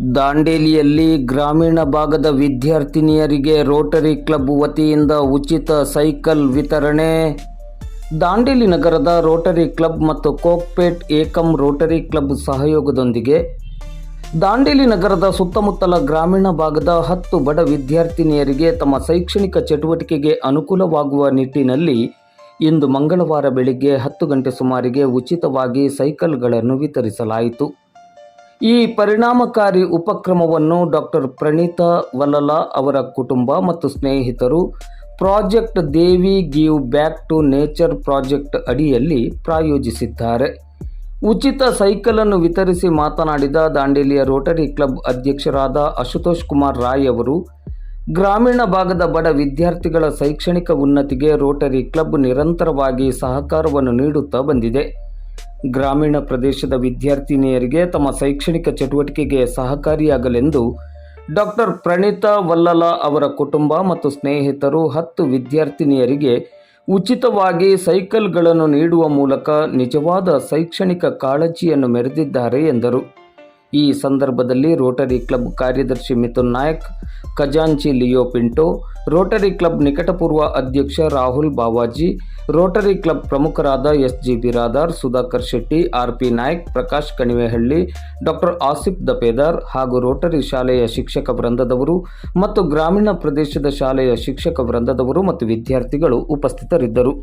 ದಾಂಡೇಲಿಯಲ್ಲಿ ಗ್ರಾಮೀಣ ಭಾಗದ ವಿದ್ಯಾರ್ಥಿನಿಯರಿಗೆ ರೋಟರಿ ಕ್ಲಬ್ ವತಿಯಿಂದ ಉಚಿತ ಸೈಕಲ್ ವಿತರಣೆ. ದಾಂಡೇಲಿ ನಗರದ ರೋಟರಿ ಕ್ಲಬ್ ಮತ್ತು ಕೋಕ್ಪೇಟ್ ಏಕಂ ರೋಟರಿ ಕ್ಲಬ್ ಸಹಯೋಗದೊಂದಿಗೆ ದಾಂಡೇಲಿ ನಗರದ ಸುತ್ತಮುತ್ತಲ ಗ್ರಾಮೀಣ ಭಾಗದ ಹತ್ತು ಬಡ ವಿದ್ಯಾರ್ಥಿನಿಯರಿಗೆ ತಮ್ಮ ಶೈಕ್ಷಣಿಕ ಚಟುವಟಿಕೆಗೆ ಅನುಕೂಲವಾಗುವ ನಿಟ್ಟಿನಲ್ಲಿ ಇಂದು ಮಂಗಳವಾರ ಬೆಳಿಗ್ಗೆ ಹತ್ತು ಗಂಟೆ ಸುಮಾರಿಗೆ ಉಚಿತವಾಗಿ ಸೈಕಲ್ಗಳನ್ನು ವಿತರಿಸಲಾಯಿತು. ಈ ಪರಿಣಾಮಕಾರಿ ಉಪಕ್ರಮವನ್ನು ಡಾಕ್ಟರ್ ಪ್ರಣೀತಾ ವಲ್ಲಲ ಅವರ ಕುಟುಂಬ ಮತ್ತು ಸ್ನೇಹಿತರು project Devi give back to nature project ಅಡಿಯಲ್ಲಿ ಪ್ರಾಯೋಜಿಸಿದ್ದಾರೆ. ಉಚಿತ ಸೈಕಲನ್ನು ವಿತರಿಸಿ ಮಾತನಾಡಿದ ದಾಂಡೇಲಿಯ ರೋಟರಿ ಕ್ಲಬ್ ಅಧ್ಯಕ್ಷರಾದ ಅಶುತೋಷ್ ಕುಮಾರ್ ರಾಯ್ ಅವರು, ಗ್ರಾಮೀಣ ಭಾಗದ ಬಡ ವಿದ್ಯಾರ್ಥಿಗಳ ಶೈಕ್ಷಣಿಕ ಉನ್ನತಿಗೆ ರೋಟರಿ ಕ್ಲಬ್ ನಿರಂತರವಾಗಿ ಸಹಕಾರವನ್ನು ನೀಡುತ್ತಾ ಬಂದಿದೆ. ಗ್ರಾಮೀಣ ಪ್ರದೇಶದ ವಿದ್ಯಾರ್ಥಿನಿಯರಿಗೆ ತಮ್ಮ ಶೈಕ್ಷಣಿಕ ಚಟುವಟಿಕೆಗೆ ಸಹಕಾರಿಯಾಗಲೆಂದು ಡಾಕ್ಟರ್ ಪ್ರಣೀತಾ ವಲ್ಲಲ ಅವರ ಕುಟುಂಬ ಮತ್ತು ಸ್ನೇಹಿತರು ಹತ್ತು ವಿದ್ಯಾರ್ಥಿನಿಯರಿಗೆ ಉಚಿತವಾಗಿ ಸೈಕಲ್ಗಳನ್ನು ನೀಡುವ ಮೂಲಕ ನಿಜವಾದ ಶೈಕ್ಷಣಿಕ ಕಾಳಜಿಯನ್ನು ಮೆರೆದಿದ್ದಾರೆ ಎಂದರು. ಈ ಸಂದರ್ಭದಲ್ಲಿ ರೋಟರಿ ಕ್ಲಬ್ ಕಾರ್ಯದರ್ಶಿ ಮಿಥುನ್ ನಾಯಕ್, ಖಜಾಂಚಿ ಲಿಯೋ ಪಿಂಟೋ, ರೋಟರಿ ಕ್ಲಬ್ ನಿಕಟಪೂರ್ವ ಅಧ್ಯಕ್ಷ ರಾಹುಲ್ ಬಾವಾಜಿ, ರೋಟರಿ ಕ್ಲಬ್ ಪ್ರಮುಖರಾದ S G Biradar Sudhakar Shetty R P Nayak, Prakash Kanivehalli, doctor Asif Dapedar ಹಾಗೂ ರೋಟರಿ ಶಾಲೆಯ ಶಿಕ್ಷಕ ವೃಂದದವರು ಮತ್ತು ಗ್ರಾಮೀಣ ಪ್ರದೇಶದ ಶಾಲೆಯ ಶಿಕ್ಷಕ ವೃಂದದವರು ಮತ್ತು ವಿದ್ಯಾರ್ಥಿಗಳು ಉಪಸ್ಥಿತರಿದ್ದರು.